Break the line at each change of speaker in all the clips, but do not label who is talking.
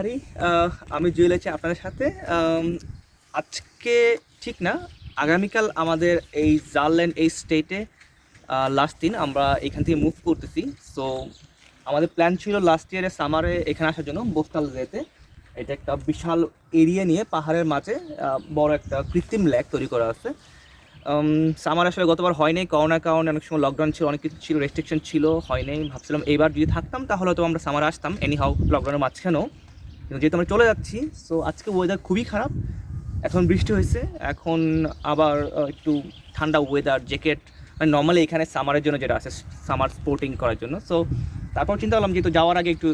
আরে আমি জুয়েল আছি আপনাদের সাথে। আজকে ঠিক না, আগামীকাল আমাদের এই জারল্যান্ড এই স্টেটে লাস্ট দিন আমরা এখান থেকে মুভ করতেছি। সো আমাদের প্ল্যান ছিল লাস্ট ইয়ারে সামারে এখানে আসার জন্য বোস্টাল যেতে। এটা একটা বিশাল এরিয়া নিয়ে, পাহাড়ের মাঝে বড় একটা কৃত্রিম ল্যাক তৈরি করা আছে। সামার আসলে গতবার হয় নাই করোনার কারণে অনেক সময় লকডাউন ছিল, অনেক কিছু ছিল রেস্ট্রিকশন ছিল হয় নাই ভাবছিলাম এইবার যদি থাকতাম, তাহলে তো আমরা সামার আসতাম। এনি হাউ লকডাউনের মাঝখানেও। কিন্তু যেহেতু আমরা চলে যাচ্ছি সো আজকে ওয়েদার খুবই খারাপ। এখন বৃষ্টি হয়েছে, এখন আবার একটু ঠান্ডা ওয়েদার জ্যাকেট মানে নর্মালি এখানে সামারের জন্য যেটা আছে সামার স্পোর্টিং করার জন্য। সো তারপর চিন্তা করলাম যেহেতু যাওয়ার আগে একটু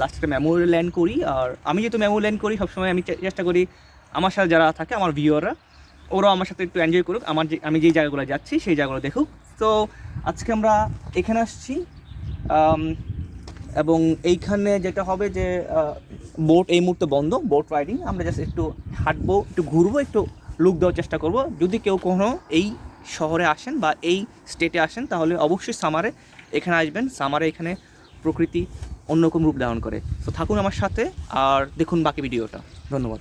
লাস্ট একটা মেমোরি ল্যান্ড করি, আর আমি যেহেতু মেমোরি ল্যান্ড করি, সবসময় আমি চেষ্টা করি আমার সাথে যারা থাকে, আমার ভিউয়াররা ওরাও আমার সাথে একটু এনজয় করুক, আমার যে আমি যেই জায়গাগুলো যাচ্ছি, সেই জায়গাগুলো দেখুক। তো আজকে আমরা এখানে আসছি এবং এইখানে যেটা হবে যে বোট এই মুহূর্তে বন্ধ বোট রাইডিং আমরা জাস্ট একটু হাঁটবো, একটু ঘুরবো, একটু লুক দেওয়ার চেষ্টা করব। যদি কেউ কোনো এই শহরে আসেন বা এই স্টেটে আসেন, তাহলে অবশ্যই সামারে এখানে আসবেন। সামারে এখানে প্রকৃতি অন্যরকম রূপ ধারণ করে। তো থাকুন আমার সাথে, আর দেখুন বাকি ভিডিওটা ধন্যবাদ।